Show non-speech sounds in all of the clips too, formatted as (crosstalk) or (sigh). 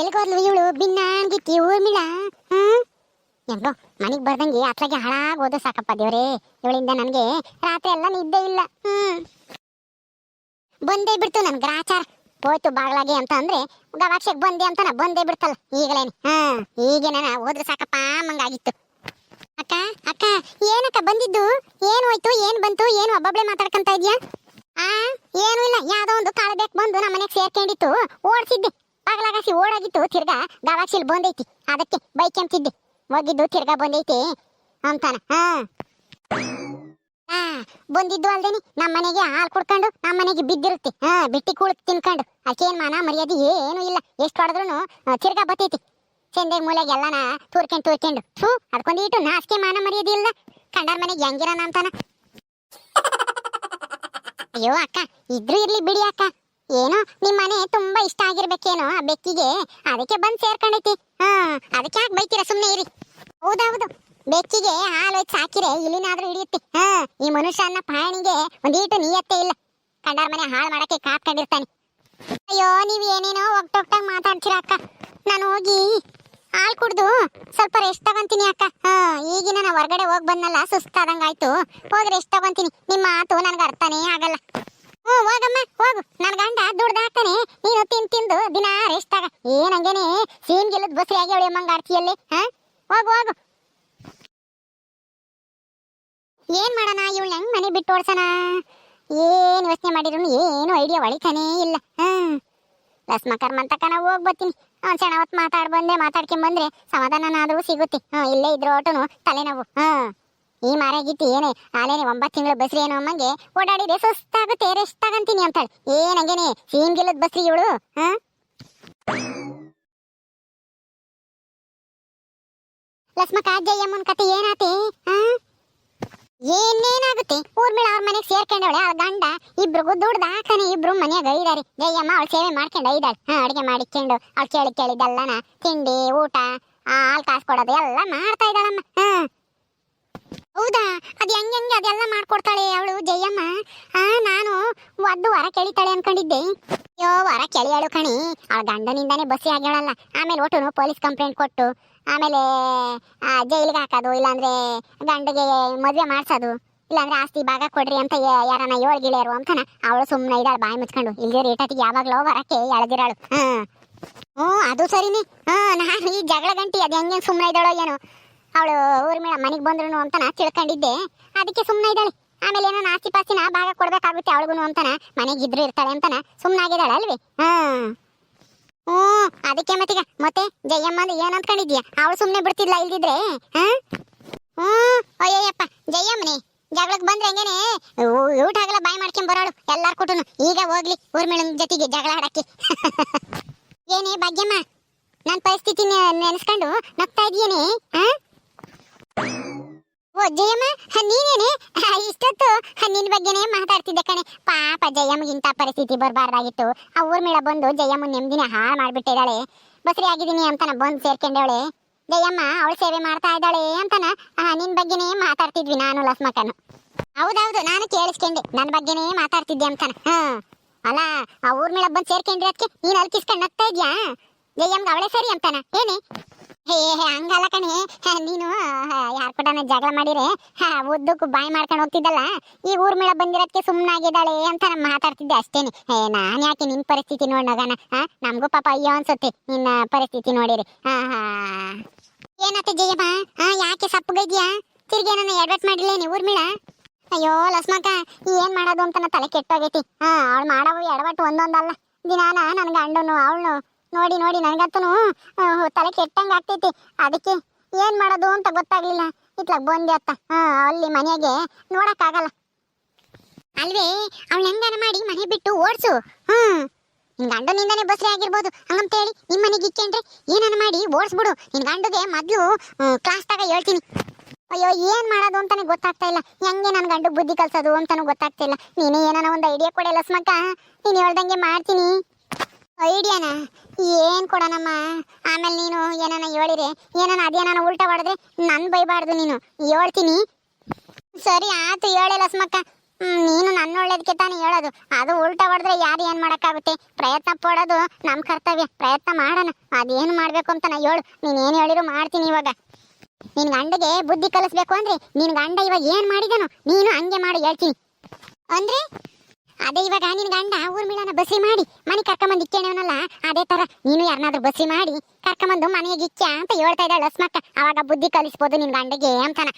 ಎಲ್ಗೋದ್ಲು ಇವಳು ಬಿನ್ನಾಂಗಿತ್ತಿ ಊರ್ಮಿಳ? ಹ್ಮ್? ಹೆಂಗೋ ಮನೆಗೆ ಬರ್ದಂಗೆ ಅತ್ಲಾಗೆ ಹಾಳಾಗೋದು ಸಾಕಪ್ಪ ದೇವ್ರೇ. ಇವಳಿಂದ ನನಗೆ ರಾತ್ರಿ ಎಲ್ಲ ನಿದ್ದೆ ಇಲ್ಲ. ಹ್ಮ್. ಬಂದೇ ಬಿಡ್ತು ನನ್ ಗ್ರಾಚಾರ ಹೋಯ್ತು ಬಾಗ್ಲಾಗೆ ಅಂತ ಅಂದ್ರೆ ಗವಾಕ್ಷಕ್ ಬಂದೆ ಅಂತಾನ ಬಂದೇ ಬಿಡ್ತಲ್ಲ ಈಗಲೇನೆ. ಹಾ ಈಗೇನ ಹೋದ್ರೆ ಸಾಕಪ್ಪ ಮಂಗಾಗಿತ್ತು ಅಕ್ಕ ಅಕ್ಕ, ಏನಕ್ಕ ಬಂದಿದ್ದು? ಏನ್ ಹೋಯ್ತು, ಏನ್ ಬಂತು, ಏನು ಒಬ್ಬೊಬ್ಳೆ ಮಾತಾಡ್ಕಂತ ಇದ್ಯಾ? ಆ, ಏನು ಇಲ್ಲ, ಯಾವ್ದೋ ಒಂದು ಕಾಳಬೇಕ್ ಬಂದು ನಮ್ಮ ಮನೆಗೆ ಸೇರ್ಕೊಂಡಿತ್ತು, ಓಡ್ಸಿದ್ದೆ. ಬಾಗ್ಲಾಗಾಸಿ ಓಡಾಗಿತ್ತು, ತಿರ್ಗಾ ಗವಾಕ್ಷಿಲ್ ಬಂದೈತಿ. ಅದಕ್ಕೆ ಬೈಕ್ ಎಂತಿದ್ದೆ ಹೋಗಿದ್ದು ತಿರ್ಗಾ ಬಂದೈತಿ ಅಂತಾನ. ಹಾ. ಬಂದಿದ್ದು ಅಲ್ದೇನಿ ನಮ್ಮ ಮನೆಗೆ ಹಾಲು ಕುಡ್ಕೊಂಡು ನಮ್ಮ ಮನೆಗೆ ಬಿದ್ದಿರುತ್ತೆ. ಹಾ, ಬಿಟ್ಟಿ ಕುಳಿತು ತಿನ್ಕೊಂಡು. ಅದಕ್ಕೇನು ಮಾನ ಮರ್ಯಾದೆ ಏನು ಇಲ್ಲ. ಎಷ್ಟು ಹೊಡೆದ್ರು ತಿರ್ಗಾ ಬತ್ತೈತಿ. ಚಂದೆ ಮೂಲೆಗೆ ಎಲ್ಲಾನ ತೂರ್ಕೊಂಡು ತೂರ್ಕೊಂಡು. ಥೂ ಅದಕ್ಕೊಂದಿಟ್ಟು ನಾಚಿಕೆ ಮಾನ ಮರ್ಯಾದೆ ಇಲ್ಲ. ಕಂಡಾರ ಮನೆಗೆ ಹೆಂಗಿರೋಣ ಅಂತಾನ. ಅಯ್ಯೋ, ಅಕ್ಕ, ಇದ್ರು ಇರ್ಲಿ ಬಿಡಿ ಅಕ್ಕ. ಏನೋ ನಿಮ್ಮನೆ ತುಂಬಾ ಇಷ್ಟ ಆಗಿರ್ಬೇಕೇನೋ ಆ ಬೆಕ್ಕಿಗೆ. ಅದಕ್ಕೆ ಬಂದ್ ಸೇರ್ಕೊಂಡೈತಿ. ಹಾ, ಅದಕ್ಕೆ ಯಾಕೆ ಬೈತೀರ ಸುಮ್ನೆ ಇರಿ. ಹೌದೌದು. ಬೆಕ್ಕಿಗೆ ಹಾಲು ಸಾಕಿರೆ ಇಲ್ಲಿನಾದ್ರೂ ಹಿಡಿಯುತ್ತೆ. ಹಾ, ಈ ಮನುಷ್ಯನ ಪ್ರಾಣಿಗೆ ಒಂದೀಟು ನಿಯತ್ತೆ ಇಲ್ಲ. ಕಂಡಾರ ಮನೆ ಹಾಳು ಮಾಡಕ್ಕೆ ಕಾತ್ಕೊಂಡಿರ್ತಾನೆ ಅಯ್ಯೋ, ನೀವ್ ಏನೇನೋ ಒಗ್ಟೊಗ್ಟಾಗ್ ಮಾತಾಡ್ತೀರ ಅಕ್ಕ? ನಾನು ಹೋಗಿ ಹಾಲು ಕುಡ್ದು ಸ್ವಲ್ಪ ರೆಸ್ಟ್ ತಗೊಂತೀನಿ ಅಕ್ಕ. ಹಾ, ಈಗಿನ ನಾನು ಹೊರಗಡೆ ಹೋಗ್ ಬಂದಲ್ಲ ಸುಸ್ತಾದಂಗಾಯ್ತು ಹೋಗಿ ರೆಸ್ಟ್ ತಗೊಂತೀನಿ. ನಿಮ್ಮ ಮಾತು ನನ್ಗೆ ಅರ್ಥನೇ ಆಗಲ್ಲ. ಹ್ಞೂ, ಹೋಗಮ್ಮ, ಹೋಗು. ನನ್ನ ಗಂಡ ದುಡ್ದು ಹಾಕ್ತಾನೆ. ನೀನು ತಿನ್ ತಿಂದು ದಿನ ರೆಸ್ಟ್ ಆಗ. ಏನಂಗೇನೆ ಸೀನ್ ಗೆಲ್ಲದ ಬಸ್ರಿ ಆಗಿ ಅವಳಿ ಮಂಗ ಆಡ್ತೀಯಲ್ಲಿ ಹಾ? ಹೋಗು ಹೋಗು. ಏನ್ ಮಾಡೋಣ? ಇವಳು ಹೆಂಗ್ ಮನೆ ಬಿಟ್ಟು ಓಡ್ಸೋಣ? ಏನ್ ಯೋಚನೆ ಮಾಡಿದ್ರು? ಏನು ಐಡಿಯಾ ಒಳಿತಾನೇ ಇಲ್ಲ, ಹಾ? ಲಸ್ಮ ಕರ್ಮಂತಕ ನಾವು ಹೋಗಿ ಬರ್ತೀನಿ. ಒಂದ್ ಸಣ್ಣ ಹೊತ್ತು ಮಾತಾಡ್ ಬಂದೆ, ಮಾತಾಡ್ಕೊಂಡ್ ಬಂದ್ರೆ ಸಮಾಧಾನನಾದ್ರೂ ಸಿಗುತ್ತೆ. ಹ್ಮ್ ಇಲ್ಲೇ ಇದ್ರ ಒಟ್ಟು ತಲೆನೋವು ಹ್ಮ್ ಈ ಮಾರಾಗಿತ್ತು ಏನೇ? ಆಲೇನೆ ಒಂಬತ್ತು ತಿಂಗಳು ಬಸ್ರಿ ಏನೋ ಅಮ್ಮಂಗೆ ಓಡಾಡಿದ್ರೆ ಸುಸ್ತಾಗುತ್ತೆ ರೆಸ್ಟ್ ತಗಂತೀನಿ ಅಂತಾಳೆ. ಏನಂಗೇನೆ ಸೀನ್ ಗೆಲ್ಲದ್ ಬಸ್ರಿ ಇವಳು, ಹಾ? ಲಸ್ಮಕ್ಕ ಜಯಮ್ಮನ ಕತೆ ಏನಾತೆ, ಹಾ? ಊರ್ ಊರ್ಮಿಳ ಅವ್ರ ಮನೆಗೆ ಸೇರ್ಕೊಂಡವಳೆ, ಅವ್ಳ ಗಂಡ ಇಬ್ರಿಗೂ ದುಡ್ದು ಹಾಕನೆ ಇಬ್ರು ಮನೆಯಾಗ ಇದಾರೆ ಜಯಮ್ಮ ಅವಳು ಸೇವೆ ಮಾಡ್ಕೊಂಡು ಇದ್ದಾಳೆ ಹಾ, ಅಡಿಗೆ ಮಾಡಿಕೊಂಡು ಅವ್ಳು ಕೇಳಿ ಕೇಳಿದ್ದೆಲ್ಲನ, ತಿಂಡಿ, ಊಟ, ಹಾಲು ಕಾಸು ಕೊಡೋದು, ಎಲ್ಲ ಮಾಡ್ತಾ ಇದ್ದಾಳಮ್ಮ, ಹಾ? ಹೌದಾ? ಅದು ಹೆಂಗ್ ಅದೆಲ್ಲ ಮಾಡ್ಕೊಡ್ತಾಳೆ ಅವಳು ಜಯಮ್ಮ? ಹಾ ನಾನು ಒದ್ದು ವರ ಕೇಳಿತಾಳೆ ಅನ್ಕೊಂಡಿದ್ದೆ. ಅಯ್ಯೋ ವರ ಕೆಳಿಯಾಳು ಕಣಿ. ಅವಳ ಗಂಡನಿಂದಾನೇ ಬಸ್ಸಿ ಆಗ್ಯಾಳಲ್ಲ. ಆಮೇಲೆ ಒಟ್ಟು ಪೊಲೀಸ್ ಕಂಪ್ಲೇಂಟ್ ಕೊಟ್ಟು ಆಮೇಲೆ ಆ, ಜೈಲಿಗೆ ಹಾಕೋದು ಇಲ್ಲಾಂದ್ರೆ ಗಂಡಿಗೆ ಮದುವೆ ಮಾಡ್ಸೋದು ಇಲ್ಲಾಂದ್ರೆ ಆಸ್ತಿ ಭಾಗ ಕೊಡ್ರಿ ಅಂತ ಯಾರನ್ನ ಏಳು ಗಿಳಿಯರು ಅಂತಾನ. ಅವಳು ಸುಮ್ಮನೆ ಇದ್ದಾಳೆ ಬಾಯಿ ಮುಚ್ಕೊಂಡು. ಇಲ್ದೇ ರೇಟತಿಗೆ ಯಾವಾಗಲೋ ವರಕ್ಕೆ ಎಳೆದಿರಾಳು. ಹ್ಞೂ ಅದು ಸರಿನೇ. ಹಾ ನಾನು ಈ ಜಗಳ ಗಂಟಿ ಅದು ಹೆಂಗೆ ಸುಮ್ಮನೆ ಇದ್ದಾಳೋ ಏನೋ. ಅವಳು ಮೇಡ ಮನೆಗೆ ಬಂದ್ರು ಅಂತಾನ ತಿಳ್ಕೊಂಡಿದ್ದೆ. ಅದಕ್ಕೆ ಸುಮ್ಮನೆ ಇದ್ದಾಳೆ. ಆಮೇಲೆ ಏನೋ ಆಸ್ತಿ ಪಾಸ್ತಿನ ಭಾಗ ಕೊಡ್ಬೇಕಾಗುತ್ತೆ ಅವಳಿಗೂ ಅಂತಾನ. ಮನೆಗೆ ಇದ್ರು ಇರ್ತಾಳೆ ಅಂತಾನ. ಸುಮ್ಮನಾಗಿದ್ದಾಳೆ ಅಲ್ವಿ? ಹಾ. ಹ್ಞೂ, ಅದಕ್ಕೆ ಮತ್ತೀಗ, ಮತ್ತೆ ಜಯಮ್ಮ ಅಂದ್ರೆ ಏನ್ ಅಂದ್ಕೊಂಡಿದ್ಯಾ ಅವಳು ಸುಮ್ಮನೆ ಬಿಡ್ತಿದ್ಲ ಇಲ್ದಿದ್ರೆ? ಹಾ? ಹ್ಞೂ, ಅಯ್ಯಯ್ಯಪ್ಪ, ಜಯಮ್ಮನೆ ಜಗಳಕ್ಕೆ ಬಂದ್ರೆ ಹೆಂಗೇನೆ? ಊಟ ಆಗಲ್ಲ, ಬಾಯ್ ಮಾಡ್ಕೊಂಡ್ ಬರೋಳು, ಎಲ್ಲಾರ ಕೊಟ್ಟು ಈಗ ಹೋಗ್ಲಿ ಊರ್ಮಿಳನ ಜೊತೆಗೆ ಜಗಳ ಆಡಕ್ಕೆ. (laughs) ಏನೇ ಭಾಗ್ಯಮ್ಮ ನನ್ನ ಪರಿಸ್ಥಿತಿ ನೆನೆಸ್ಕೊಂಡು ನಗ್ತಾ ಇದೀಯೇನೆ? ಹಾ? ಓ, ಜಯಮ್ಮ ನೀನೇನೆ? ಇಷ್ಟೊತ್ತು ನಿನ್ ಬಗ್ಗೆನೇ ಮಾತಾಡ್ತಿದ್ದೆ ಕಣೆ. ಪಾಪ ಜಯಮ್ಮಗೆ ಇಂತ ಪರಿಸ್ಥಿತಿ ಬರಬಾರ್ದಾಗಿತ್ತು. ಆ ಊರ್ಮಿಳ ಬಂದು ಜಯಮ್ಮ ನೆಮ್ಮದಿನ ಹಾಳು ಮಾಡ್ಬಿಟ್ಟಿದ್ದಾಳೆ ಬಸರಿ ಆಗಿದ್ದೀನಿ ಅಂತನ ಬಂದು ಸೇರ್ಕೊಂಡವಳೆ. ಜಯಮ್ಮ, ಅವಳು ಸೇವೆ ಮಾಡ್ತಾ ಇದ್ದಾಳೆ ಅಂತನ ನಿನ್ ಬಗ್ಗೆನೇ ಮಾತಾಡ್ತಿದ್ವಿ ನಾನು ಲಸ್ಮಕನು ಹೌದೌದು, ನಾನು ಕೇಳಿಸ್ಕೊಂಡೆ. ನನ್ನ ಬಗ್ಗೆನೇ ಮಾತಾಡ್ತಿದ್ದೆ ಅಂತನ. ಹಾ. ಅಲ್ಲ, ಆ ಊರ್ಮಿಳ ಬಂದು ಸೇರ್ಕೊಂಡ್ರೆ ಅದಕ್ಕೆ ನೀನು ಅಲ್ಕಿಸ್ಕೊಂಡು ನಗ್ತಾ ಇದ್ಯಾ? ಜಯಮ್ಗೆ ಅವಳೇ ಸರಿ ಅಂತಾನ. ಏನೇ? ಹೇ ಹೇ, ಹಂಗಲ್ಲ ಕಣೆ. ನೀನು ಕೂಡ ಜಗಳ ಮಾಡಿರೆ ಹಾ, ಉದ್ದಕ್ಕೂ ಬಾಯಿ ಮಾಡ್ಕೊಂಡು ಹೋಗ್ತಿದ್ದಲ್ಲ, ಈ ಊರ್ಮಿಳ ಬಂದಿರೋದಕ್ಕೆ ಸುಮ್ಮನಾಗಿದ್ದಾಳೆ ಅಂತ ನಾನು ಮಾತಾಡ್ತಿದ್ದೆ ಅಷ್ಟೇನೆ. ಏ, ನಾನು ಯಾಕೆ ನಿನ್ನ ಪರಿಸ್ಥಿತಿ ನೋಡಿ ನಗನ ಹಾ ನಮಗೂ ಪಾಪ ಅಯ್ಯೋ ಅನ್ಸುತ್ತೆ ನಿನ್ನ ಪರಿಸ್ಥಿತಿ ನೋಡಿರಿ ಹಾ ಹಾ. ಏನತ್ತೆ ಜಯಮ್ಮ? ಹಾ ಯಾಕೆ ಸಪ್ಪಗಿದ್ಯಾ ತಿರ್ಗಿ ನನ್ನ ಎಡ್ವರ್ಟ್ ಮಾಡಿಲ್ಲ ನೀವು ಊರ್ಮಿಳ ಅಯ್ಯೋ, ಲಸ್ಮಕ್ಕ ಏನ್ ಮಾಡೋದು ಅಂತ ನನ್ನ ತಲೆ ಕೆಟ್ಟೋಗೈತಿ. ಹಾ, ಅವಳು ಮಾಡವು ಎಡವಟ್ಟು ಒಂದೊಂದಲ್ಲ. ದಿನಾನ ನನ್ನ ಗಂಡನು ಅವಳು ನೋಡಿ ನೋಡಿ ನನಗಂತೂ ತಲೆ ಕೆಟ್ಟಂಗ ಆಗ್ತೈತಿ. ಅದಕ್ಕೆ ಏನ್ ಮಾಡೋದು ಅಂತ ಗೊತ್ತಾಗ್ಲಿಲ್ಲ. ಇತ್ಲಾಗ ಬಂದೆ ಅತ್ತ. ಅಲ್ಲಿ ಮನೆಗೆ ನೋಡಕ್ಕಾಗಲ್ಲ. ಅಲ್ವೇ, ಅವಳು ಹೆಂಗನ ಮಾಡಿ ಮನೆ ಬಿಟ್ಟು ಓಡ್ಸು. ಹ್ಮ್. ನಿನ್ ಗಂಡನಿಂದಾನೆ ಬಸ್ರಿ ಆಗಿರ್ಬೋದು. ಹಂಗಂತ ಹೇಳಿ ನಿಮ್ಮ ಮನೆಗೆ ಇಕ್ಕೇಂದ್ರೆ ಏನನ ಮಾಡಿ ಓಡಿಸ್ಬಿಡು. ನಿನ್ ಗಂಡಗೆ ಮೊದ್ಲು ಕ್ಲಾಸ್ ತಾಗ ಹೇಳ್ತೀನಿ. ಅಯ್ಯೋ, ಏನ್ ಮಾಡೋದು ಅಂತಾನೆ ಗೊತ್ತಾಗ್ತಾ ಇಲ್ಲ. ಹೆಂಗೆ ನನ್ ಗಂಡು ಬುದ್ಧಿ ಕಲ್ಸೋದು ಅಂತಾನು ಗೊತ್ತಾಗ್ತಾ ಇಲ್ಲ. ನೀನೇ ಏನಾನ ಒಂದು ಐಡಿಯಾ ಕೊಡೆ ಲಸ್ಮಕ್ಕ? ನೀನ್ ಹೇಳ್ದಂಗೆ ಮಾಡ್ತೀನಿ. ಐಡಿಯಾನ ಏನ್ ಕೊಡೋಣಮ್ಮ? ಆಮೇಲೆ ನೀನು ಏನಾನ ಹೇಳಿರಿ? ಏನಾನ ಅದೇನಾನ ಉಲ್ಟ ಹೊಡೆದ್ರೆ ನನ್ ಬೈಬಾರ್ದು ನೀನು. ಹೇಳ್ತೀನಿ. ಸರಿ ಆತು ಹೇಳಿ ಲಸ್ಮಕ್ಕ. ನೀನು ನನ್ನ ಒಳ್ಳೇದಕ್ಕೆ ತಾನೇ ಹೇಳೋದು. ಅದು ಉಲ್ಟ ಹೊಡೆದ್ರೆ ಯಾರು ಏನ್ ಮಾಡಕ್ಕಾಗುತ್ತೆ? ಪ್ರಯತ್ನ ಪಡೋದು ನಮ್ ಕರ್ತವ್ಯ. ಪ್ರಯತ್ನ ಮಾಡೋಣ. ಅದೇನು ಮಾಡ್ಬೇಕು ಅಂತ ನಾ ಹೇಳು. ನೀನ್ ಏನ್ ಹೇಳಿರು ಮಾಡ್ತೀನಿ ಇವಾಗ. ನಿನ್ ಗಂಡಗೆ ಬುದ್ಧಿ ಕಲಿಸ್ಬೇಕು ಅಂದ್ರೆ ನಿನ್ನ ಗಂಡ ಇವಾಗ ಏನ್ ಮಾಡಿದನು ನೀನು ಹಂಗೆ ಮಾಡಿ ಹೇಳ್ತೀನಿ. ಅಂದ್ರೆ ಅದೇ ಇವಾಗ ನಿನ್ ಗಂಡ ಊರ್ಮಿಳನ ಬಸಿ ಮಾಡಿ ಮನೆ ಕರ್ಕೊಂಬಂದ್ ಇಕ್ಕೇನವನಲ್ಲ ಅದೇ ತರ ನೀನು ಯಾರನ್ನಾದ್ರೂ ಬಸಿ ಮಾಡಿ ಕರ್ಕೊಂಬಂದು ಮನೆಗೆ ಇಕ್ಕ ಅಂತ ಹೇಳ್ತಾ ಇದ್ದಾಳೆ ಲಸ್ಮಕ್ಕ ಅವಾಗ ಬುದ್ಧಿ ಕಲಿಸ್ಬೋದು ನಿನ್ ಗಂಡಗೆ ಅಂತಾನ.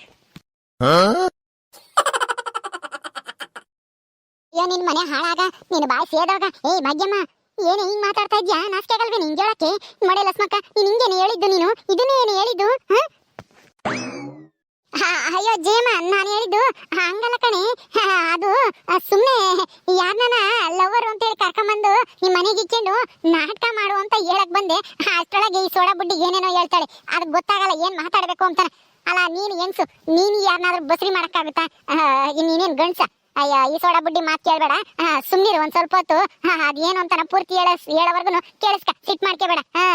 ಅಯ್ಯೋ ನಿನ್ ಮನೆ ಹಾಳಾಗ ನಿನ್ ಬಾಯಿ ಸೇದಾಗ. ಏಯ್ ಭಾಗ್ಯಮ್ಮ ಏನೇ ಹಿಂಗ್ ಮಾತಾಡ್ತಾ ಇದ್ಯಾ? ನಾಸ್ಕೆಗಳ್ಗೆ ನಿಂಗೆ ಹೇಳಕ್ಕೆ. ಮಡೆ ಲಸ್ಮಕ್ಕ ನೀನ್ ಹಿಂಗೇನು ಹೇಳಿದ್ದು ನೀನು? ಇದನ್ನೇ ಏನು ಹೇಳಿದ್ದು? ಹ? ಅಯ್ಯೋ, ಜೇಮ, ನಾನು ಹೇಳಿದ್ದು ಹಂಗಲ್ಲ ಕಣೆ. ಅದು ಸುಮ್ಮನೆ ಯಾರನ್ನ ಲವರ್ ಅಂತ ಹೇಳಿ ಕರ್ಕೊಂಬಂದು ನಿಮ್ಮ ಮನೆಗೆ ಇಕ್ಕೊಂಡು ನಾಟಕ ಮಾಡು ಅಂತ ಹೇಳಕ್ ಬಂದೆ. ಅಷ್ಟೊಳಗೆ ಈ ಸೋಡಾ ಬುಡ್ಡಿ ಏನೇನೋ ಹೇಳ್ತಾಳೆ. ಅದಕ್ಕೆ ಗೊತ್ತಾಗಲ್ಲ ಏನ್ ಮಾತಾಡ್ಬೇಕು ಅಂತಾನೆ. ಅಲ್ಲ, ನೀನು ಹೆಂಗ್ಸು? ನೀನು ಯಾರನ್ನಾದ್ರೂ ಬಸ್ರಿ ಮಾಡಕ್ಕಾಗುತ್ತಾ? ನೀನೇನು ಗಂಡ್ಸ? ಅಯ್ಯ, ಈ ಸೋಡಾ ಬುಡ್ಡಿ ಮಾತು ಕೇಳಬೇಡ. ಸುಮ್ಮನಿರು ಒಂದ್ ಸ್ವಲ್ಪ ಹೊತ್ತು. ಅದೇನು ಅಂತಾನ ಪೂರ್ತಿ ಹೇಳ ಹೇಳೋವರ್ಗು ಕೇಳಿಸ್ಕ, ಸಿಟ್ ಮಾಡ್ಕೋಬೇಡ. ಹಾ.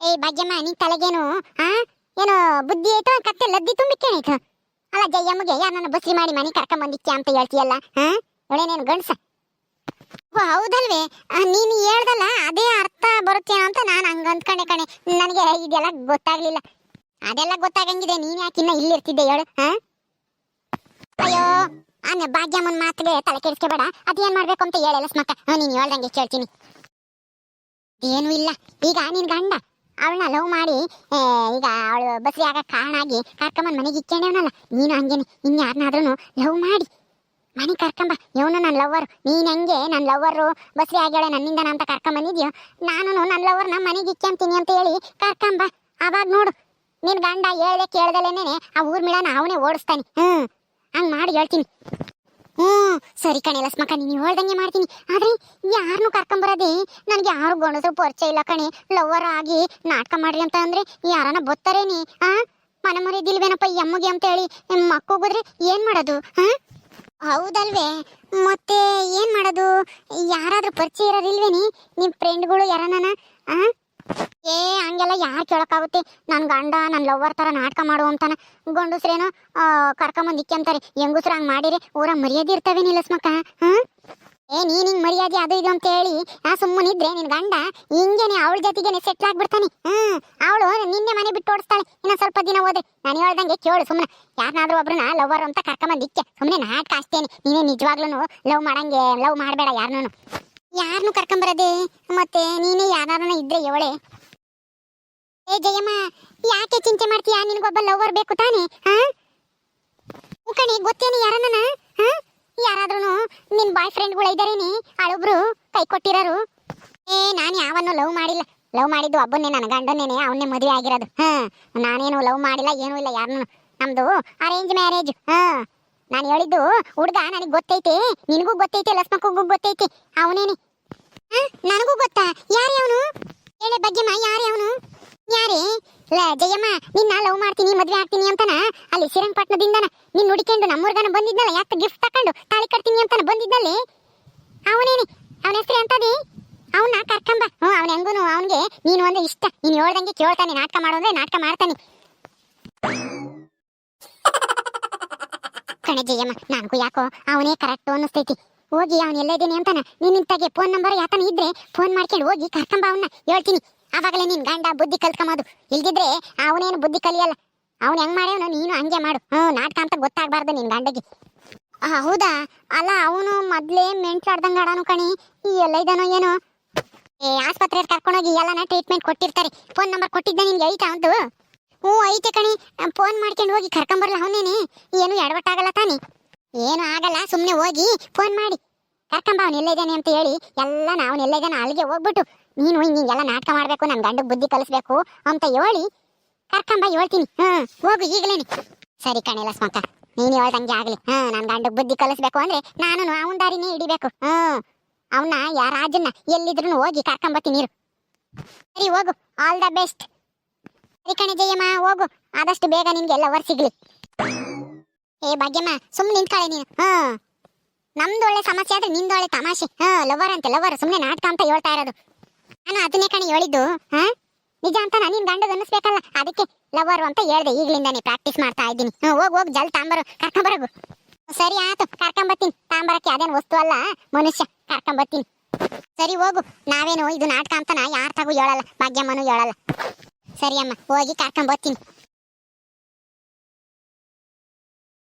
ಏಯ್, ಭಾಗ್ಯಮ್ಮ ನೀ ತಲೆಗೇನು, ಹಾ? ಏನು ಬುದ್ಧಿ ಐತೋ ಕತ್ತೆ ಲದ್ದಿ ತುಂಬಿಕ್ಕೇನೈತು ಅಲ್ಲ ಜಯ್ಯಮ್ಮಗೆ ಯಾರನ್ನ ಬಸ್ರಿ ಮಾಡಿ ಮನೆ ಕರ್ಕೊಂಬಂದಿಕ್ಕೆ ಅಂತ ಹೇಳ್ತೀಯಲ್ಲ, ಹಾ? ಒಳೇನೇನು ಗಂಡ್ಸ? ಓ, ಹೌದಲ್ವೇ? ನೀನು ಹೇಳ್ದಲ್ಲ, ಅದೇ ಅರ್ಥ ಬರುತ್ತೆ ಅಂತ ನಾನು ಹಂಗ ಅಂದ್ಕೊಂಡೆ ಕಣೆ. ನನಗೆ ಇದೆಲ್ಲ ಗೊತ್ತಾಗ್ಲಿಲ್ಲ. ಅದೆಲ್ಲ ಗೊತ್ತಾಗಂಗಿದೆ, ನೀನ್ ಯಾಕೆ ಇನ್ನ ಇಲ್ಲಿರ್ತಿದ್ದೆ ಹೇಳು ಅಯ್ಯೋ ಅನ್ನ ಭಾಗ್ಯಮ್ಮನ್ ಮಾತಿಗೆ ತಲೆ ಕೆಡಿಸ್ಕೋಬೇಡ. ಅದೇನ್ ಮಾಡ್ಬೇಕು ಅಂತ ಹೇಳಲ್ಲ ಸ್ಮಕ್ಕ. ನೀನ್ ಹೇಳ್ದಂಗೆ ಕೇಳ್ತೀನಿ. ಏನು ಇಲ್ಲ. ಈಗ ನಿನ್ ಗಂಡ ಅವಳನ್ನ ಲವ್ ಮಾಡಿ ಈಗ ಅವಳು ಬಸ್ ಆಗಕ್ಕೆ ಕಾರಣ ಆಗಿ ಕರ್ಕೊಂಬಂದ್ ಮನೆಗೆ ಇಕ್ಕೊಂಡವನಲ್ಲ ನೀನು ಹಂಗೇನೆ ಇನ್ಯಾರನ್ನಾದ್ರೂ ಲವ್ ಮಾಡಿ. ಮನೆ ಕರ್ಕೊಂಬ. ಇವನು ನನ್ನ ಲವ್ವರು ನೀನು ಹೆಂಗೆ ನನ್ನ ಲವ್ವರು ಬಸ್ರಿ ಆಗ್ಯಾಳೆ, ನನ್ನಿಂದ ಅಂತ ಕರ್ಕೊಂಬಂದಿದ್ಯೋ? ನಾನು ನನ್ನ ಲವ್ವರ್ನ ಮನೆಗೆ ಇಕ್ಕಂತೀನಿ ಅಂತ ಹೇಳಿ ಕರ್ಕೊಂಬ. ಅವಾಗ ನೋಡು. ನಿನ್ ಗಂಡ ಹೇಳ್ದೆ ಕೇಳ್ದಲೇನೆ ಆ ಊರ್ ಮಿಳನ ಅವನೇ ಓಡಿಸ್ತಾನೆ. ಹ್ಮ್, ಹಂಗ್ ಮಾಡಿ ಹೇಳ್ತೀನಿ. ಹ್ಮ್ ಸರಿ ಕಣೆ ಲಸ್ಮಕ್ಕ ನೀನು ಹೇಳ್ದಂಗೆ ಮಾಡ್ತೀನಿ. ಆದ್ರೆ ಯಾರನ್ನು ಕರ್ಕೊಂಬರೋದೇ ನನ್ಗೆ ಯಾರು ಗಣಸರು ಪರಿಚಯ ಇಲ್ಲ ಕಣೆ. ಲವರ್ ಆಗಿ ನಾಟಕ ಮಾಡ್ರಿ ಅಂತ ಅಂದ್ರೆ ಯಾರನ್ನ ಬತ್ತಾರೇನಿ, ಆ? ಮನೆ ಮರಿದಿಲ್ವೇನಪ್ಪ ಈ ಅಮ್ಮಗೆ ಅಂತ ಹೇಳಿ ಮಕ್ಕೋಗಿದ್ರೆ ಏನು ಮಾಡೋದು ಹಾ ಹೌದಲ್ವೇ? ಮತ್ತೆ ಏನ್ ಮಾಡೋದು? ಯಾರಾದ್ರೂ ಪರಿಚಯ ಇರೋರಿಲ್ವೇನಿ ನಿಮ್ ಫ್ರೆಂಡ್ಗಳು ಯಾರನ್ನ, ಆ? ಏ, ಹಂಗೆಲ್ಲ ಯಾರು ಕೇಳೋಕ್ಕಾಗುತ್ತೆ? ನನ್ನ ಗಂಡ ನನ್ನ ಲವ್ವರ್ ತರ ನಾಟಕ ಮಾಡು ಅಂತಾನ. ಗಂಡಸ್ರೇನೋ ಕರ್ಕೊಂಬಂದು ಇಕ್ಕಂತಾರೆ ಹೆಂಗಸ್ರು ಹಂಗೆ ಮಾಡಿರಿ ಊರ ಮರ್ಯಾದೆ ಇರ್ತವೆ ನಿಲ್ಲಸ್ಮಕ್ಕ ಹಾಂ? ಏ, ನೀನು ಹಿಂಗೆ ಮರ್ಯಾದೆ ಅದು ಇದು ಅಂತ ಹೇಳಿ, ಆ ಸುಮ್ಮನಿದ್ರೆ ನಿನ್ನ ಗಂಡ ಹಿಂಗೇನೆ ಅವಳ ಜೊತೆಗೇನೆ ಸೆಟ್ಲ್ ಆಗ್ಬಿಡ್ತಾನೆ. ಹ್ಮ್, ಅವಳು ನಿನ್ನೆ ಮನೆ ಬಿಟ್ಟು ಓಡಿಸ್ತಾಳೆ. ಇನ್ನ ಸ್ವಲ್ಪ ದಿನ ಹೋದ್ರೆ. ನಾನು ಹೇಳ್ದಂಗೆ ಕೇಳು ಸುಮ್ಮನೆ ಯಾರನ್ನಾದ್ರೂ ಒಬ್ಬರನ್ನ ಲವರ್ ಅಂತ ಕರ್ಕೊಂಬಂದು ಇಕ್ಕೆ. ಸುಮ್ಮನೆ ನಾಟಕ ಅಷ್ಟೇನೆ. ನೀನೇ ನಿಜವಾಗ್ಲೂ ಲವ್ ಮಾಡಂಗೆ ಲವ್ ಮಾಡಬೇಡ ಯಾರನ್ನೂ. ಯಾರನ್ನು ಕರ್ಕೊಂಬರದೆ? ಮತ್ತೆ ನೀನೇ ಯಾರನ್ನ ಇದ್ರೆ ಇವಳೆ? ಏ ಜಯಮ್ಮ, ಯಾಕೆ ಚಿಂತೆ ಮಾಡ್ತೀಯಾ? ನಿನಗೊಬ್ಬ ಲವರ್ ಬೇಕು ತಾನೆ ಹಾ ಕಣೆ, ಗೊತ್ತೇನೆ ಯಾರನ್ನ ಹಾ? ಯಾರಾದ್ರೂ ನಿನ್ ಬಾಯ್ ಫ್ರೆಂಡ್ಗಳು ಇದ್ದಾರೇನೆ? ಅಳೊಬ್ರು ಕೈ ಕೊಟ್ಟಿರೋರು? ಏ, ನಾನು ಯಾವನ್ನು ಲವ್ ಮಾಡಿಲ್ಲ. ಲವ್ ಮಾಡಿದ್ದು ಒಬ್ಬನೇ ನನ್ನ ಗಂಡನೇನೆ ಅವನ್ನೇ ಮದುವೆ ಆಗಿರೋದು. ಹಾ, ನಾನೇನು ಲವ್ ಮಾಡಿಲ್ಲ, ಏನೂ ಇಲ್ಲ ಯಾರನ್ನು ನಮ್ದು ಅರೇಂಜ್ ಮ್ಯಾರೇಜ್ ಹಾ. ನಾನು ಹೇಳಿದ್ದು, ಹುಡುಗ ನನಗೆ ಗೊತ್ತೈತೆ, ನಿನಗೂ ಗೊತ್ತೈತೆ ಲಸ್ಮಕ್ಕೂ ಗೊತ್ತೈತೆ, ಅವನೇನೆ. ನನಗೂ ಗೊತ್ತಾ? ಯಾರೇ ಅವನು? ಹೇಳೆ ಬಗ್ಗೆಮ್ಮ ಯಾರೇ ಅವನು? ಯಾರೇ? ಲ, ಜಯಮ್ಮ, ನಿನ್ನ ಲವ್ ಮಾಡ್ತೀನಿ, ಮದ್ವೆ ಆಗ್ತೀನಿ ಅಂತಾನ? ಅಲ್ಲಿ ಶ್ರೀರಂಗಪಟ್ಟಣದಿಂದನ ನಿನ್ನ ಹುಡುಕೊಂಡು ನಮ್ಮೂರ್ಗನ ಬಂದಿದ್ನಲ್ಲ, ಯಾಕೆ ಗಿಫ್ಟ್ ತಕೊಂಡು ತಾಳಿ ಕಟ್ತೀನಿ ಅಂತನ ಬಂದಿದ್ದಲ್ಲಿ ಅವನೇನೆ? ಅವನ ಹೆಸರು ಎಂತದಿ? ಅವನ್ನ ಕರ್ಕಂಬ. ಹ್ಞೂ ಅವನ ಹೆಂಗೂನು, ಅವನಿಗೆ ನೀನು ಒಂದು ಇಷ್ಟ. ನೀನು ಹೇಳ್ದಂಗೆ ಕೇಳ್ತಾನೆ, ನಾಟಕ ಮಾಡು ಅಂದ್ರೆ ನಾಟಕ ಮಾಡ್ತಾನೆ. ಕಣೆ ಜಯಮ್ಮ, ನನಗೂ ಯಾಕೋ ಅವನೇ ಕರೆಕ್ಟ್ ಅನ್ನಿಸ್ತೈತಿ. ಹೋಗಿ ಅವನು ಎಲ್ಲೇದೇನೆ ಅಂತಾನ? ನಿನ್ನಿಂತಾಗೆ ಫೋನ್ ನಂಬರ್ ಯಾತನ ಇದ್ರೆ ಫೋನ್ ಮಾಡ್ಕೊಂಡು ಹೋಗಿ ಕರ್ಕೊಂಬ ಅವನ್ನ ಹೇಳ್ತೀನಿ. ಆವಾಗಲೇ ನಿನ್ ಗಂಡ ಬುದ್ಧಿ ಕಲ್ತ್ಕೊಂಬೋದು ಇಲ್ದಿದ್ರೆ ಅವನೇನು ಬುದ್ಧಿ ಕಲಿಯಲ್ಲ. ಅವ್ನು ಹೆಂಗ್ ಮಾಡ್ಯವನು ನೀನು ಹಂಗೆ ಮಾಡು. ಹ್ಞೂ, ನಾಟಕ ಅಂತ ಗೊತ್ತಾಗ್ಬಾರ್ದು ನಿನ್ ಗಂಡಗೆ. ಹೌದಾ? ಅಲ್ಲ, ಅವನು ಮೊದ್ಲೇ ಮೆಂಟ್ಲಾಡ್ದಂಗೆ ಆಡಾನು ಕಣಿ. ಈ ಎಲ್ಲ ಇದಾನೋ ಏನೋ? ಏ ಆಸ್ಪತ್ರೆಗೆ ಕರ್ಕೊಂಡೋಗಿ ಎಲ್ಲನ ಟ್ರೀಟ್ಮೆಂಟ್ ಕೊಟ್ಟಿರ್ತಾರೆ. ಫೋನ್ ನಂಬರ್ ಕೊಟ್ಟಿದ್ದೆ ನಿನ್ಗೆ ಐತಾ ಅಂತು ಹ್ಞೂ, ಐತೆ ಕಣಿ. ಫೋನ್ ಮಾಡ್ಕೊಂಡು ಹೋಗಿ ಕರ್ಕೊಂಬರ್ಲ ಅವನೇನೆ. ಏನು ಎಡವಟ್ಟಾಗಲ್ಲ ತಾನೆ. ಏನು ಆಗಲ್ಲ ಸುಮ್ಮನೆ ಹೋಗಿ ಫೋನ್ ಮಾಡಿ. ಕರ್ಕೊಂಬ, ಅವ್ನು ಅಂತ ಹೇಳಿ ಎಲ್ಲ ನಾವು ಎಲ್ಲಿದ್ದಾನೆ ಅಲ್ಲಿಗೆ ಹೋಗ್ಬಿಟ್ಟು, ನೀನು ಹಿಂಗೆಲ್ಲ ನಾಟಕ ಮಾಡಬೇಕು ನನ್ನ ಗಂಡಗೆ ಬುದ್ಧಿ ಕಲಿಸ್ಬೇಕು ಅಂತ ಹೇಳಿ ಕರ್ಕೊಂಬ ಹೇಳ್ತೀನಿ. ಹ್ಮ್ ಹೋಗು ಈಗಲೇನೆ. ಸರಿ ಕಣಿಲ್ಲ ಸ್ವಂತ ನೀನು ಹೇಳ್ದಂಗೆ ಆಗಲಿ. ಹಾಂ ನನ್ನ ಗಂಡಗೆ ಬುದ್ಧಿ ಕಲಿಸ್ಬೇಕು ಅಂದ್ರೆ ನಾನು ಅವನ ದಾರಿನೇ ಹಿಡಿಬೇಕು. ಹ್ಮ್ ಅವನ್ನ ಯಾರ ರಾಜನ್ನ ಎಲ್ಲಿದ್ರು ಹೋಗಿ ಕರ್ಕೊಂಬತ್ತೀನಿ ನೀರು ಸರಿ, ಹೋಗು. ಆಲ್ ದ ಬೆಸ್ಟ್ ಸರಿ ಕಣೆ ಜಯಮ್ಮ, ಹೋಗು. ಆದಷ್ಟು ಬೇಗ ನಿನ್ಗೆ ಎಲ್ಲ ವರ್ ಸಿಗ್ಲಿ ಏ, ಭಾಗ್ಯಮ್ಮ ಸುಮ್ಮನೆ ನಿಂತ್ಕಾಳೆ ನೀನು. ಹಾ ನಮ್ದು ಒಳ್ಳೆ ಸಮಸ್ಯೆ ಆದ್ರೆ ನಿಂದು ಒಳ್ಳೆ ತಮಾಷೆ. ಹಾ ಲವರ್ ಅಂತೆ ಲವರ್ ಸುಮ್ಮನೆ ನಾಟಕ ಅಂತ ಹೇಳ್ತಾ ಇರೋದು. ನಾನು ಅದನ್ನೇ ಕಣಿ ಹೇಳಿದ್ದು, ಹಾ? ನಿಜ ಅಂತ ನಾನು ನಿನ್ ಗಂಡದ ಅನ್ನಿಸ್ಬೇಕಲ್ಲ. ಅದಕ್ಕೆ ಲವರ್ ಅಂತ ಹೇಳ್ದೆ. ಈಗ್ಲಿಂದಾನೆ ಪ್ರಾಕ್ಟೀಸ್ ಮಾಡ್ತಾ ಇದ್ದೀನಿ. ಹೋಗಿ, ಹೋಗ್, ಜಲ್ ತಾಂಬರು. ಕರ್ಕೊಂಬರಗು ಸರಿ ಆತು ಕರ್ಕೊಂಬತ್ತೀನಿ ತಾಂಬರಕ್ಕೆ ಅದೇನು ವಸ್ತು ಅಲ್ಲ? ಮನುಷ್ಯ ಕರ್ಕೊಂಬತ್ತೀನಿ ಸರಿ, ಹೋಗು. ನಾವೇನು, ಇದು ನಾಟಕ ಅಂತಾನ ಯಾರ ತಗೂ ಹೇಳಲ್ಲ. ಭಾಗ್ಯಮ್ಮನೂ ಹೇಳಲ್ಲ. ಸರಿ ಅಮ್ಮ, ಹೋಗಿ ಕರ್ಕೊಂಬತ್ತೀನಿ